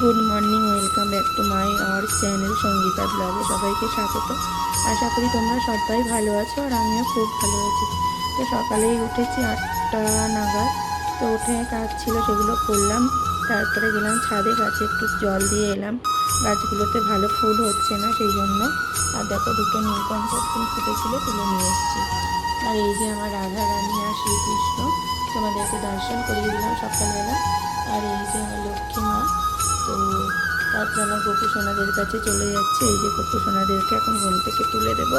Good morning welcome back to my our channel Sangeeta ব্লগে সবাইকে স্বাগত। আশা করি তোমরা সবাই ভালো আছো আর আমিও খুব ভালো আছি। তো সকালেই উঠেছি আটটা নাগাদ। তো উঠে কাজ ছিল, সেগুলো করলাম। তারপরে গেলাম ছাদে, গাছে একটু জল দিয়ে এলাম। গাছগুলোতে ভালো ফুল হচ্ছে না সেই জন্য আর দেখো, দুটো নীলকণ্ঠ ফুল ফুটেছিল, তুলে নিয়ে এসেছি। আর এই যে আমার রাধা রানী আর শ্রীকৃষ্ণ, তোমাদেরকে দর্শন করিয়ে দিলাম সকালবেলা। আর এই যে আমার লক্ষ্মী মা তো আমার গোপু সোনাদের কাছে চলে যাচ্ছে। এই যে গোপু সোনাদেরকে এখন ঘুম থেকে তুলে দেবো।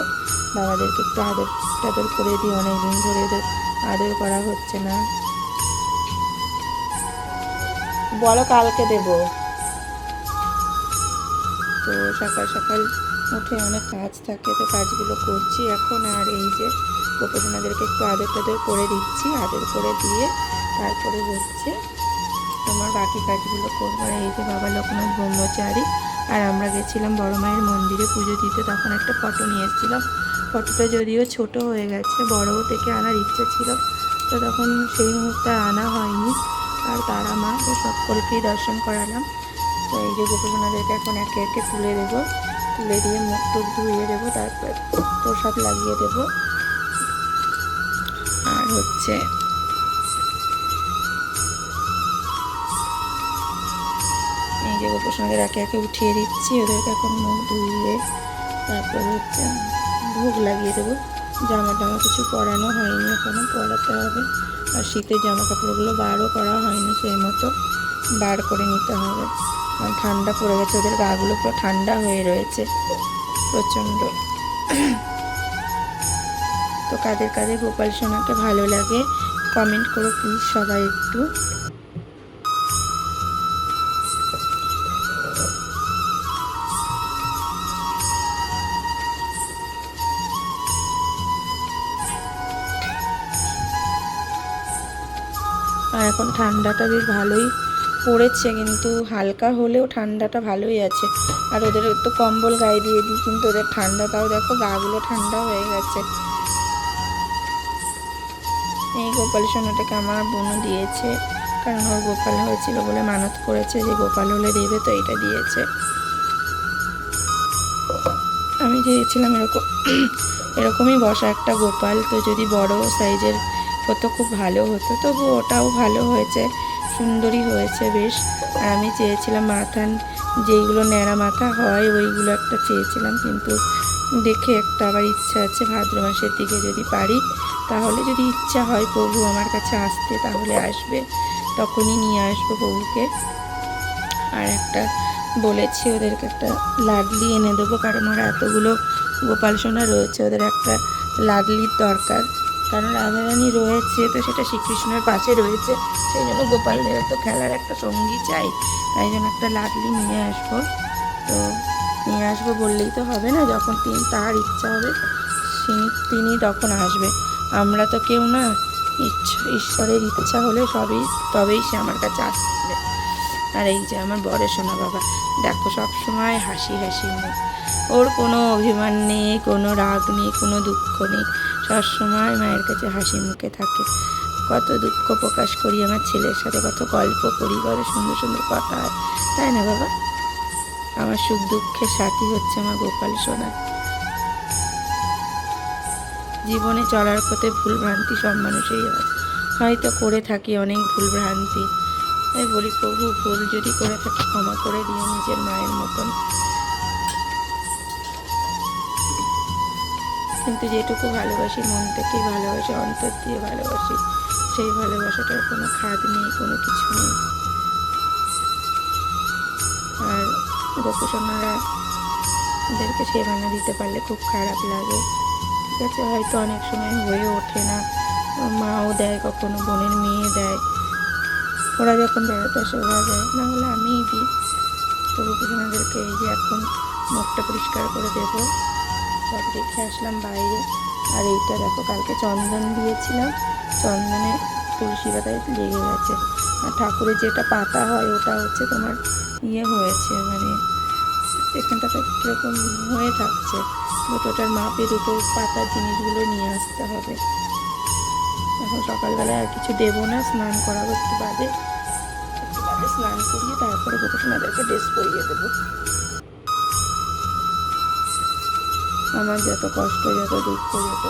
বাবাদেরকে একটু আদর টাদর করে দিই অনেক দিন ধরে এদের আদর করা হচ্ছে না। বলো কালকে দেব। তো সকাল সকাল উঠে অনেক কাজ থাকে, তো কাজগুলো করছি এখন। আর এই যে গোপু সোনাদেরকে একটু আদর টাদর করে দিচ্ছি, আদর করে দিয়ে তারপরে হচ্ছে তোমার বাকি কাজগুলো করব। আর এই যে বাবা লোকনাথ ব্রহ্মচারী, আর আমরা গেছিলাম বড় মায়ের মন্দিরে পুজো দিতে। তখন একটা ফটো নিয়ে এসেছিলাম। ফটোটা যদিও ছোট হয়ে গেছে বড় থেকে আনার ইচ্ছা ছিল। তো তখন সেই মুহূর্তে আনা হয়নি। আর তারা মা তো সকলকেই দর্শন করালাম। তো এই যে গোপীনাথদেরকে এখন একে একে তুলে দেবো। তুলে দিয়ে মুখ টুক ধুয়ে দেবো, তারপর প্রসাদ লাগিয়ে দেবো। আর হচ্ছে এই যে গোপসঙ্গের একে একে উঠিয়ে দিচ্ছি, ওদেরকে এখন মুখ ধুইয়ে তারপর হচ্ছে ভোগ লাগিয়ে দেবো। জামা টামা কিছু পরানো হয়নি, এখনও পরাতে হবে। আর শীতের জামা কাপড়গুলো বারও করা হয়নি সেই মতো, বার করে নিতে হবে। কারণ ঠান্ডা পড়ে গেছে, ওদের গাগুলো পুরো ঠান্ডা হয়ে রয়েছে প্রচণ্ড। তো কাদের কাদের গোপাল সোনাকে ভালো লাগে কমেন্ট করো প্লিজ সবাই একটু। আর এখন ঠান্ডাটা বেশ ভালোই পড়েছে, কিন্তু হালকা হলেও ঠান্ডাটা ভালোই আছে। আর ওদের তো কম্বল গায়ে দিয়ে দিই, কিন্তু ওদের ঠান্ডাটাও দেখো গাগুলো ঠান্ডা হয়ে গেছে। এই গোপাল সোনাটাকে আমার বোনও দিয়েছে, কারণ ওর গোপাল হয়েছিল বলে মানত করেছে, যে গোপাল হলে দেবে তো এটা দিয়েছে। আমি চেয়েছিলাম এরকম, এরকমই বসা একটা গোপাল, তো যদি বড় সাইজের হতো, খুব ভালো হতো। তবু ওটাও ভালো হয়েছে, সুন্দরই হয়েছে বেশ। আর আমি চেয়েছিলাম মাথা, যেইগুলো ন্যাড়া মাথা হয়, ওইগুলো একটা চেয়েছিলাম, কিন্তু দেখে একটা আবার ইচ্ছা আছে ভাদ্র মাসের দিকে যদি পারি, তাহলে যদি ইচ্ছা হয় প্রভু আমার কাছে আসতে, তাহলে আসবে। তখনই নিয়ে আসব প্রভুকে। আর একটা বলেছি ওদেরকে একটা লাডলি এনে দেবো, কারণ ওরা এতগুলো গোপাল সোনা রয়েছে, ওদের একটা লাডলির দরকার। কারণ রাধারানী রয়েছে, তো সেটা শ্রীকৃষ্ণের পাশে রয়েছে। সেই জন্য গোপালদের তো খেলার একটা সঙ্গী চাই, তাই জন্য একটা লাডলি নিয়ে আসব। তো নিয়ে আসব বললেই তো হবে না, যখন তিনি তার ইচ্ছা হবে তিনি তখন আসবে। আমরা তো কেউ না, ইচ্ছা, ঈশ্বরের ইচ্ছা হলে সবই, তবেই সে আমার কাছে আসবে। আর এই যে আমার বড় সোনা বাবা, দেখো সব সময় হাসি হাসি মুখ। ওর কোনো অভিমান নেই, কোনো রাগ নেই, কোনো দুঃখ নেই। সবসময় মায়ের কাছে হাসি মুখে থাকে। কত দুঃখ প্রকাশ করি আমার ছেলের সাথে, কত গল্প করি, কত সুন্দর সুন্দর কথা। হয় তাই না বাবা? আমার সুখ দুঃখের সাথী হচ্ছে আমার গোপাল সোনা। জীবনে চলার পথে ভুল ভ্রান্তি সব মানুষই হয়। হয়তো করে থাকি অনেক ভুল ভ্রান্তি তাই বলি, প্রভু, ভুল যদি করে থাকি ক্ষমা করে দিও নিজের মায়ের মতন। কিন্তু যেটুকু ভালোবাসি, মন থেকে ভালোবাসি, অন্তর দিয়ে ভালোবাসি, সেই ভালোবাসাটার কোনো খাদ নেই, কোনো কিছু নেই। আর গোপসনারা ওদেরকে সেবানা দিতে পারলে খুব খারাপ লাগে, ঠিক আছে? হয়তো অনেক সময় হয়ে ওঠে না, মাও দেয় কখনো, বোনের মেয়ে দেয়। ওরা যখন বেড়াতে আসে, ওরা দেয়। না হলে আমিই দিই। তো গোপসনাদেরকে এই যে এখন মুখটা পরিষ্কার করে দেবো। সব রেখে আসলাম বাইরে। আর এইটা দেখো, কালকে চন্দন দিয়েছিলাম। চন্দনে তুলসী পাতায় লেগে গেছে। আর ঠাকুরের যেটা পাতা হয়, ওটা হচ্ছে তোমার ইয়ে হয়েছে মানে এখানটাতে কীরকম হয়ে থাকছে। দুটোটার মাপে দুটো পাতার জিনিসগুলো নিয়ে আসতে হবে। এখন সকালবেলায় আর কিছু দেবো না, স্নান করাবো একটু বাদে। বাদে স্নান করিয়ে তারপরে গোপসোনাদেরকে ড্রেস পরিয়ে দেবো। আমার যত কষ্ট, যত দুঃখ, যত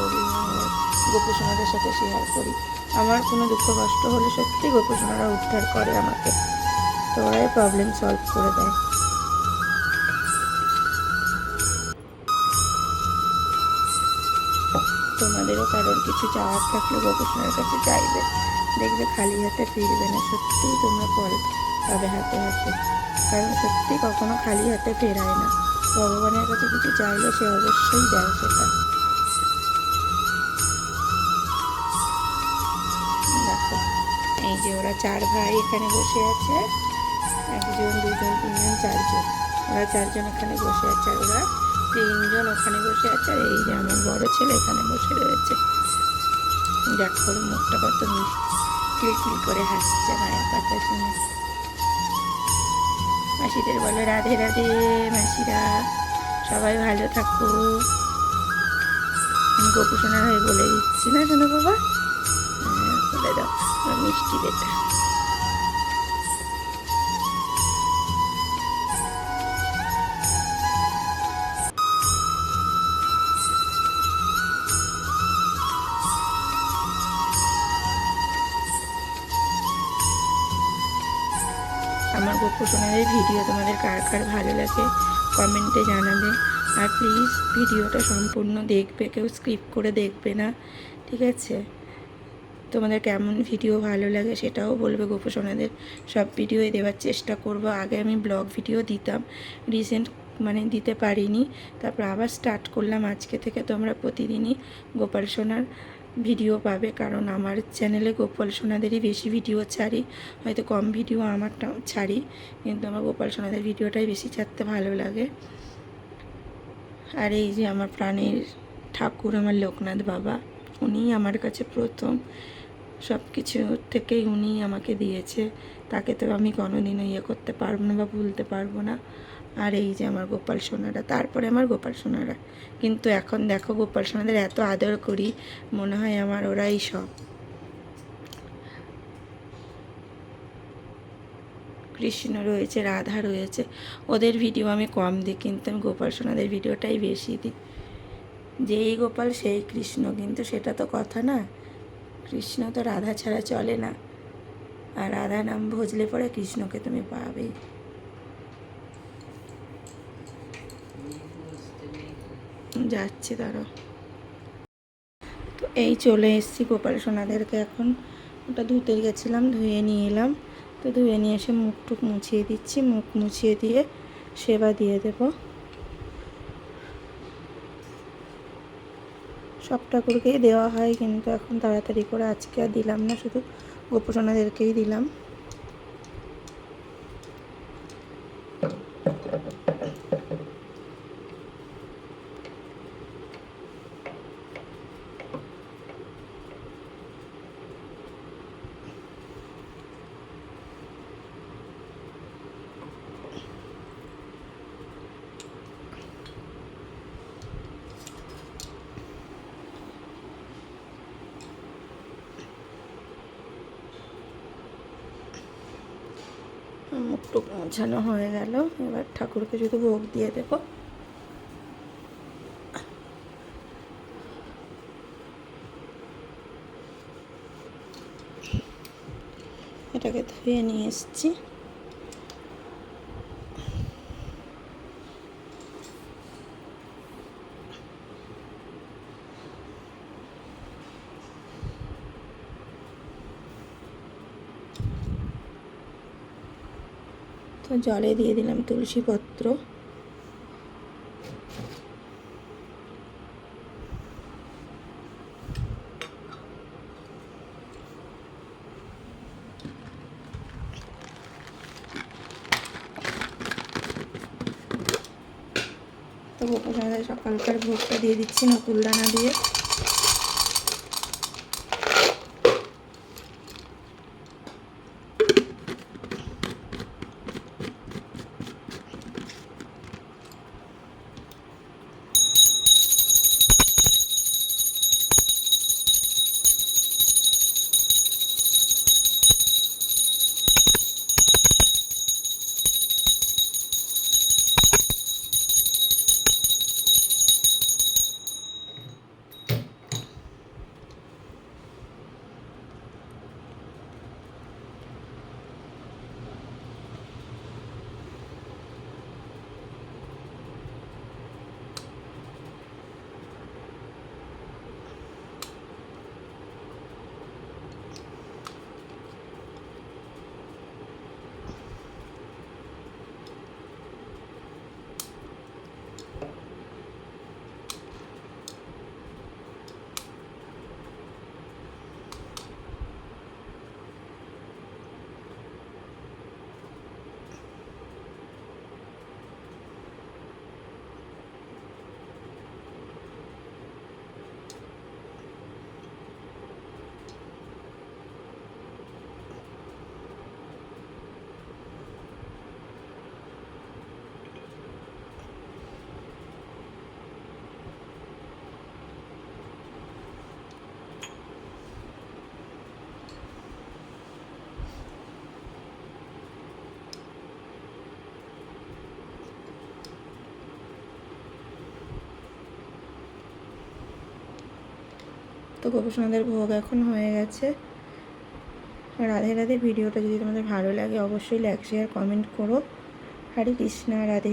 গোপসোনাদের সাথে শেয়ার করি, আমার কোনো দুঃখ, কষ্ট হলে সত্যি গোপসোনারা উদ্ধার করে আমাকে। তো ওরাই প্রবলেম সলভ করে দেয়। তোমাদেরও কারোর কিছু চাওয়ার থাকলে গোপসোনার কাছে চাইবে দেখবে খালি হাতে ফিরবে না, সত্যিই তোমরা ফল পাবে হাতে হাতে। কারণ সত্যি কখনো খালি হাতে ফেরায় না। ভগবানের কাছে কিছু চাইলে, সে অবশ্যই দেয় সেটা। দেখো, এই যে ওরা চার ভাই এখানে বসে আছে। একজন, দুজন, তিনজন, চারজন। ওরা চারজন এখানে বসে আছে, আর ওরা তিনজন ওখানে বসে আছে। আর এই যে আমার বড় ছেলে এখানে বসে রয়েছে। দেখো মুখটা কত মিষ্টি, কিলকিল করে হাসছে মায়ের কথা শুনে। মাসিদের বলো রাধে রাধে মাসিরা সবাই ভালো থাকো। আমি গোপুসোনার হয়ে বলে দিচ্ছি না শোনো বাবা? হ্যাঁ, বলে দাও মিষ্টি বেটা আমার গোপুসোনাদের ভিডিও তোমাদের কার কার ভালো লাগে কমেন্টে জানাবে। আর প্লিজ ভিডিওটা সম্পূর্ণ দেখবে, কেউ স্কিপ করে দেখবে না, ঠিক আছে? তোমাদের কেমন ভিডিও ভালো লাগে সেটাও বলবে গোপসোনাদের সব ভিডিওই দেওয়ার চেষ্টা করব। আগে আমি ব্লগ ভিডিও দিতাম রিসেন্ট মানে দিতে পারিনি। তারপর আবার স্টার্ট করলাম। আজকে থেকে তোমরা প্রতিদিনই গোপাল সোনার ভিডিও পাবে, কারণ আমার চ্যানেলে গোপাল সোনাদেরই বেশি ভিডিও ছাড়ি। হয়তো কম ভিডিও আমারটা ছাড়ি, কিন্তু আমার গোপাল সোনাদের ভিডিওটাই বেশি ছাড়তে ভালো লাগে। আর এই যে আমার প্রাণের ঠাকুর, আমার লোকনাথ বাবা, উনিই আমার কাছে প্রথম। সব কিছু থেকেই উনিই আমাকে দিয়েছে। তাকে তো আমি কোনোদিনও ইয়ে করতে পারব না বা ভুলতে পারব না। আর এই যে আমার গোপাল সোনারা, তারপরে আমার গোপাল সোনারা। কিন্তু এখন দেখো গোপাল সোনাদের এত আদর করি, মনে হয় আমার ওরাই সব। কৃষ্ণ রয়েছে, রাধা রয়েছে। ওদের ভিডিও আমি কম দিই, কিন্তু আমি গোপাল সোনাদের ভিডিওটাই বেশি দিই। যেই গোপাল, সেই কৃষ্ণ। কিন্তু সেটা তো কথা না। কৃষ্ণ তো রাধা ছাড়া চলে না। আর রাধা নাম ভজলে পরে কৃষ্ণকে তুমি পাবেই। যাচ্ছে তারও তো এই চলে এসেছি গোপাল সোনাদেরকে এখন। ওটা ধুতে গেছিলাম, ধুয়ে নিয়ে এলাম। তো ধুয়ে নিয়ে এসে মুখ টুক মুছিয়ে দিচ্ছি। মুখ মুছিয়ে দিয়ে সেবা দিয়ে দেব। সব ঠাকুরকেই দেওয়া হয়, কিন্তু এখন তাড়াতাড়ি করে আজকে আর দিলাম না, শুধু গোপসোনাদেরকেই দিলাম। মুখ টুক মোছানো হয়ে গেল। এবার ঠাকুরকে শুধু ভোগ দিয়ে দেব। এটাকে ধুয়ে নিয়ে এসছি। জলে দিয়ে দিলাম তুলসী পত্র। তো গোপাল সকালকার ভোগটা দিয়ে দিচ্ছি নকুল দানা দিয়ে। তো গোপসোনাদের ভোগ এখন হয়ে গেছে। রাধে রাধে, ভিডিওটা যদি তোমাদের ভালো লাগে, অবশ্যই লাইক শেয়ার কমেন্ট করো। হরে কৃষ্ণা, রাধে